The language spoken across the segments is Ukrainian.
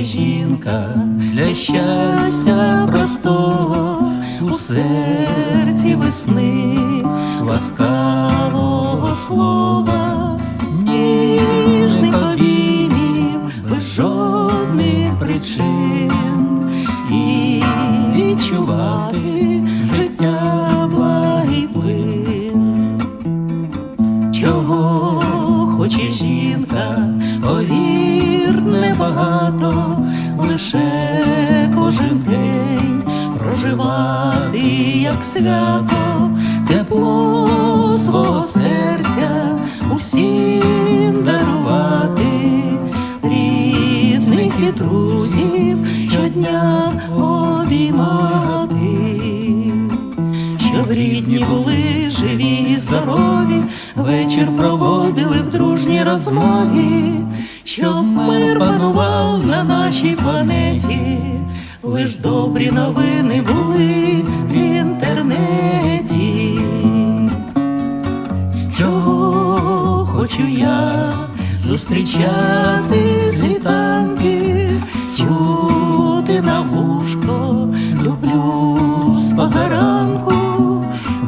жінка для щастя простого у серці весни ласкавого слова, ніжних обіймів без жодних причин і відчувати життя благий плин. Чого хоче жінка, небагато, лише кожен день проживати як свято, тепло свого серця усім дарувати, рідних і друзів щодня обіймати. Щоб рідні були живі і здорові, вечір проводили в дружній розмові, щоб мир панував на нашій планеті, лиш добрі новини були в інтернеті. Чого хочу я зустрічати світанки, чути на вушко, люблю з позаранку,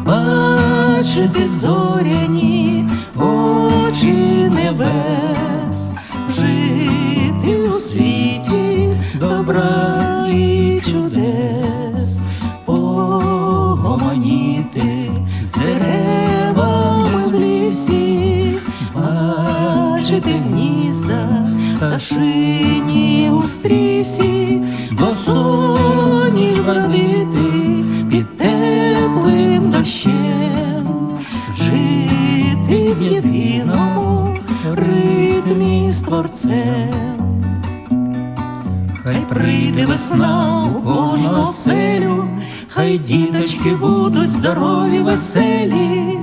бачити зоряні очі небес, жити у світі добра і чудес, погомоніти деревами в лісі, бачити гнізда пташині у стрісі, до соні вродити під теплим дощем, жити в єдиному творцем. Хай прийде весна у кожну оселю, хай діточки будуть здорові, веселі,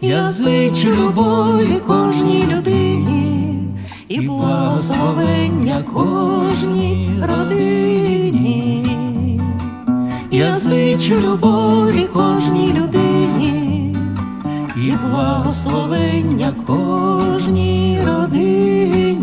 я зичу любові кожній людині і благословення кожній родині. Я зичу любові кожній людині і благословення кожній родині.